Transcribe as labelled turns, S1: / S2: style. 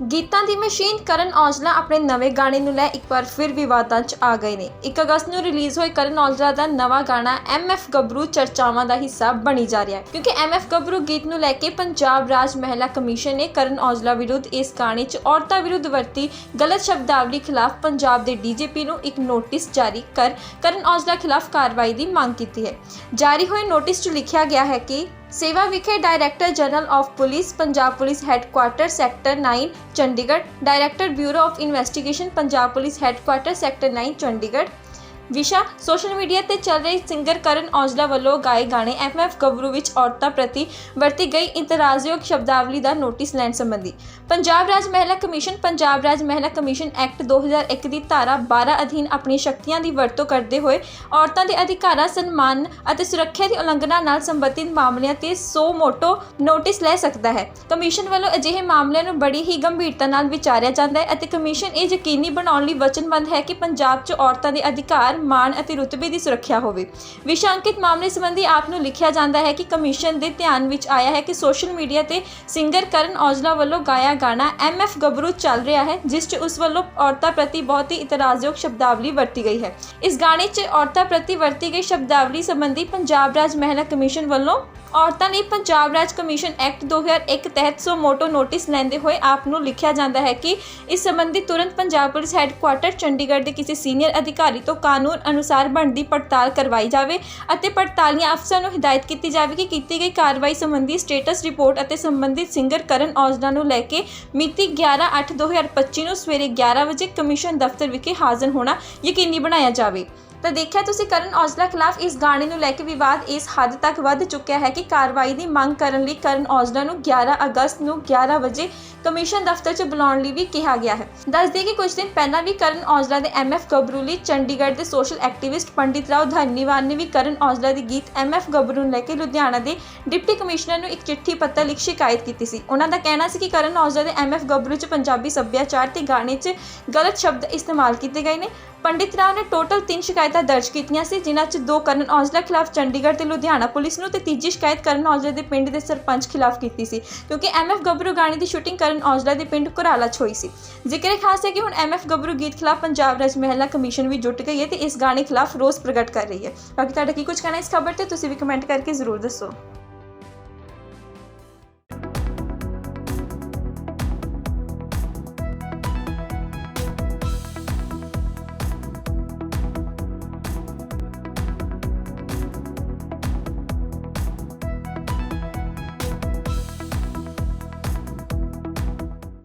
S1: ਗੀਤਾਂ ਦੀ ਮਸ਼ੀਨ ਕਰਨ ਔਜਲਾ ਆਪਣੇ ਨਵੇਂ ਗਾਣੇ ਨੂੰ ਲੈ ਇੱਕ ਵਾਰ ਫਿਰ ਵਿਵਾਦਾਂ 'ਚ ਆ ਗਏ ਨੇ। 1 ਅਗਸਤ ਨੂੰ ਰਿਲੀਜ਼ ਹੋਏ ਕਰਨ ਔਜਲਾ ਦਾ ਨਵਾਂ ਗਾਣਾ ਐਮਐਫ ਗੱਭਰੂ ਚਰਚਾਵਾਂ ਦਾ ਹਿੱਸਾ ਬਣੀ ਜਾ ਰਿਹਾ ਹੈ। ਕਿਉਂਕਿ ਐਮਐਫ ਗੱਭਰੂ ਗੀਤ ਨੂੰ ਲੈ ਕੇ ਪੰਜਾਬ ਰਾਜ ਮਹਿਲਾ ਕਮਿਸ਼ਨ ਨੇ ਕਰਨ ਔਜਲਾ ਵਿਰੁੱਧ ਇਸ ਗਾਣੇ 'ਚ ਔਰਤਾਂ ਵਿਰੁੱਧ ਵਰਤੀ ਗਲਤ ਸ਼ਬਦਾਵਲੀ ਖਿਲਾਫ ਪੰਜਾਬ ਦੇ ਡੀਜੀਪੀ ਨੂੰ ਇੱਕ ਨੋਟਿਸ ਜਾਰੀ ਕਰ, ਕਰਨ ਔਜਲਾ ਖਿਲਾਫ ਕਾਰਵਾਈ ਦੀ ਮੰਗ ਕੀਤੀ ਹੈ। ਜਾਰੀ ਹੋਏ ਨੋਟਿਸ 'ਚ ਲਿਖਿਆ ਗਿਆ ਹੈ ਕਿ ਸੇਵਾ ਵਿਖੇ director general of police, Punjab police headquarters sector 9 Chandigarh. Director bureau of investigation, Punjab police headquarters sector 9 Chandigarh. ਵਿਸ਼ਾ ਸੋਸ਼ਲ ਮੀਡੀਆ ਤੇ ਚੱਲ ਰਹੀ ਸਿੰਗਰ ਕਰਨ ਔਜਲਾ ਵੱਲੋਂ ਗਾਏ ਗਾਣੇ ਐਫਐਫ ਗੱਭਰੂ ਵਿੱਚ ਔਰਤਾਂ ਪ੍ਰਤੀ ਵਰਤੀ ਗਈ ਇਤਰਾਜ਼ਯੋਗ ਸ਼ਬਦਾਵਲੀ ਦਾ ਨੋਟਿਸ ਲੈਣ ਸੰਬੰਧੀ। ਪੰਜਾਬ ਰਾਜ ਮਹਿਲਾ ਕਮਿਸ਼ਨ, ਪੰਜਾਬ ਰਾਜ ਮਹਿਲਾ ਕਮਿਸ਼ਨ ਐਕਟ 2001 ਦੀ ਧਾਰਾ 12 ਅਧੀਨ ਆਪਣੀ ਸ਼ਕਤੀਆਂ ਦੀ ਵਰਤੋਂ ਕਰਦੇ ਹੋਏ ਔਰਤਾਂ ਦੇ ਅਧਿਕਾਰਾਂ, ਸਨਮਾਨ ਅਤੇ ਸੁਰੱਖਿਆ ਦੀ ਉਲੰਘਣਾ ਨਾਲ ਸੰਬੰਧਿਤ ਮਾਮਲਿਆਂ ਤੇ ਸੋ ਮੋਟੋ ਨੋਟਿਸ ਲੈ ਸਕਦਾ ਹੈ। ਕਮਿਸ਼ਨ ਵੱਲੋਂ ਅਜਿਹੇ ਮਾਮਲਿਆਂ ਨੂੰ ਬੜੀ ਹੀ ਗੰਭੀਰਤਾ ਨਾਲ ਵਿਚਾਰਿਆ ਜਾਂਦਾ ਹੈ ਅਤੇ ਕਮਿਸ਼ਨ ਇਹ ਯਕੀਨੀ ਬਣਾਉਣ ਲਈ ਵਚਨਬੱਧ ਹੈ ਕਿ ਪੰਜਾਬ 'ਚ ਔਰਤਾਂ ਦੇ ਅਧਿਕਾਰ ਮਾਣ ਅਤੇ ਰੁਤਬੇ ਦੀ ਸੁਰੱਖਿਆ ਹੋਵੇ। ਵਿਸ਼ਾਂਕਿਤ ਮਾਮਲੇ ਸੰਬੰਧੀ ਆਪ ਨੂੰ ਲਿਖਿਆ ਜਾਂਦਾ ਹੈ ਕਿ ਕਮਿਸ਼ਨ ਦੇ ਧਿਆਨ ਵਿੱਚ ਆਇਆ ਹੈ ਕਿ ਸੋਸ਼ਲ ਮੀਡੀਆ ਤੇ ਸਿੰਗਰ ਕਰਨ ਔਜਲਾ ਵੱਲੋਂ ਗਾਇਆ ਗਾਣਾ ਐਮਐਫ ਗੱਭਰੂ ਚੱਲ ਰਿਹਾ ਹੈ, ਜਿਸ 'ਚ ਉਸ ਵੱਲੋਂ ਔਰਤਾਂ ਪ੍ਰਤੀ ਬਹੁਤ ਹੀ ਇਤਰਾਜ਼ਯੋਗ ਸ਼ਬਦਾਵਲੀ ਵਰਤੀ ਗਈ ਹੈ। ਇਸ ਗਾਣੇ 'ਚ ਔਰਤਾਂ ਪ੍ਰਤੀ ਵਰਤੀ ਗਈ ਸ਼ਬਦਾਵਲੀ ਸੰਬੰਧੀ ਪੰਜਾਬ ਰਾਜ ਮਹਿਲਾ ਕਮਿਸ਼ਨ ਵੱਲੋਂ ਔਰਤਾਂ ਲਈ ਪੰਜਾਬ ਰਾਜ ਕਮਿਸ਼ਨ ਐਕਟ 2001 ਤਹਿਤ ਸੋ ਮੋਟੋ ਨੋਟਿਸ ਲੈਂਦੇ ਹੋਏ ਆਪ ਨੂੰ ਲਿਖਿਆ ਜਾਂਦਾ ਹੈ ਕਿ ਇਸ ਸੰਬੰਧੀ ਤੁਰੰਤ ਪੰਜਾਬ ਪੁਲਿਸ ਹੈੱਡਕੁਆਰਟਰ ਚੰਡੀਗੜ੍ਹ ਦੇ ਕਿਸੇ ਸੀਨੀਅਰ ਅਧਿਕਾਰੀ ਤੋਂ ਕਾਨੂੰਨ ਅਨੁਸਾਰ ਬਣਦੀ ਪੜਤਾਲ ਕਰਵਾਈ ਜਾਵੇ ਅਤੇ ਪੜਤਾਲੀਆਂ ਅਫਸਰ ਨੂੰ ਹਦਾਇਤ ਕੀਤੀ ਜਾਵੇ ਕਿ ਕੀਤੀ ਗਈ ਕਾਰਵਾਈ ਸੰਬੰਧੀ ਸਟੇਟਸ ਰਿਪੋਰਟ ਅਤੇ ਸੰਬੰਧਿਤ ਸਿੰਗਰ ਕਰਨ ਔਜਲਾ ਨੂੰ ਲੈ ਕੇ ਮਿਤੀ 11/8/2025 ਨੂੰ ਸਵੇਰੇ 11 ਵਜੇ ਕਮਿਸ਼ਨ ਦਫ਼ਤਰ ਵਿਖੇ ਹਾਜ਼ਰ ਹੋਣਾ ਯਕੀਨੀ ਬਣਾਇਆ ਜਾਵੇ। ਤਾਂ ਦੇਖਿਆ ਤੁਸੀਂ ਕਰਨ ਔਜਲਾ ਖਿਲਾਫ ਇਸ ਗਾਣੇ ਨੂੰ ਲੈ ਕੇ ਵਿਵਾਦ ਇਸ ਹੱਦ ਤੱਕ ਵੱਧ ਚੁੱਕਿਆ ਹੈ ਕਿ ਕਾਰਵਾਈ ਦੀ ਮੰਗ ਕਰਨ ਲਈ ਕਰਨ ਔਜਲਾ ਨੂੰ 11 ਅਗਸਤ ਨੂੰ 11 ਵਜੇ ਕਮਿਸ਼ਨ ਦਫ਼ਤਰ 'ਚ ਬੁਲਾਉਣ ਲਈ ਵੀ ਕਿਹਾ ਗਿਆ ਹੈ। ਦੱਸ ਦਈਏ ਕਿ ਕੁਝ ਦਿਨ ਪਹਿਲਾਂ ਵੀ ਕਰਨ ਔਜਲਾ ਦੇ ਐਮਐਫ ਗੱਭਰੂ ਲਈ ਚੰਡੀਗੜ੍ਹ ਦੇ ਸੋਸ਼ਲ ਐਕਟਿਵਿਸਟ ਪੰਡਿਤ ਰਾਓ ਧਰਨੀਵਾਲ ਨੇ ਵੀ ਕਰਨ ਔਜਲਾ ਦੇ ਗੀਤ ਐਮਐਫ ਗੱਭਰੂ ਨੂੰ ਲੈ ਕੇ ਲੁਧਿਆਣਾ ਦੇ ਡਿਪਟੀ ਕਮਿਸ਼ਨਰ ਨੂੰ ਇੱਕ ਚਿੱਠੀ ਪੱਤਰ ਲਿਖ ਸ਼ਿਕਾਇਤ ਕੀਤੀ ਸੀ। ਉਹਨਾਂ ਦਾ ਕਹਿਣਾ ਸੀ ਕਿ ਕਰਨ ਔਜਲਾ ਦੇ ਐਮਐਫ ਗੱਭਰੂ 'ਚ ਪੰਜਾਬੀ ਸੱਭਿਆਚਾਰ ਤੇ ਗਾਣੇ 'ਚ ਗਲਤ ਸ਼ਬਦ ਇਸਤੇਮਾਲ ਕੀਤੇ ਗਏ ਨੇ। ਪੰਡਿਤ ਰਾਓ ਨੇ ਟੋਟਲ 3 ਸ਼ਿਕਾਇਤਾਂ ਦਰਜ ਕੀਤੀਆਂ ਸੀ, ਜਿਨ੍ਹਾਂ 'ਚ ਦੋ ਕਰਨ ਔਜਲਾ ਖਿਲਾਫ ਚੰਡੀਗੜ੍ਹ ਤੇ ਲੁਧਿਆਣਾ ਪੁਲਿਸ ਨੂੰ ਤੇ ਤੀਜੀ ਸ਼ਿਕਾਇਤ ਕਰਨ ਔਜਲਾ ਦੇ ਪਿੰਡ ਦੇ ਸਰਪੰਚ ਖਿਲਾਫ ਕੀਤੀ ਸੀ, ਕਿਉਂਕਿ ਐਮਐਫ ਗੱਭਰੂ ਗਾਣੇ ਦੀ ਸ਼ੂਟਿੰਗ ਕਰਨ ਔਜਲਾ ਦੇ ਪਿੰਡ ਘੁਰਾਲਾ 'ਚ ਹੋਈ ਸੀ। ਜ਼ਿਕਰ ਖਾਸ ਹੈ ਕਿ ਹੁਣ ਐਮਐਫ ਗੱਭਰੂ ਗੀਤ ਖਿਲਾਫ ਪੰਜਾਬ ਰਾਜ ਮਹਿਲਾ ਕਮਿਸ਼ਨ ਵੀ ਜੁਟ ਗਈ ਹੈ ਤੇ ਇਸ ਗਾਣੇ ਖਿਲਾਫ ਰੋਸ ਪ੍ਰਗਟ ਕਰ ਰਹੀ ਹੈ। ਬਾਕੀ ਤੁਹਾਡਾ ਕੀ ਕੁਝ ਕਹਿਣਾ ਇਸ ਖਬਰ ਤੇ, ਤੁਸੀਂ ਵੀ ਕਮੈਂਟ ਕਰਕੇ ਜ਼ਰੂਰ ਦੱਸੋ।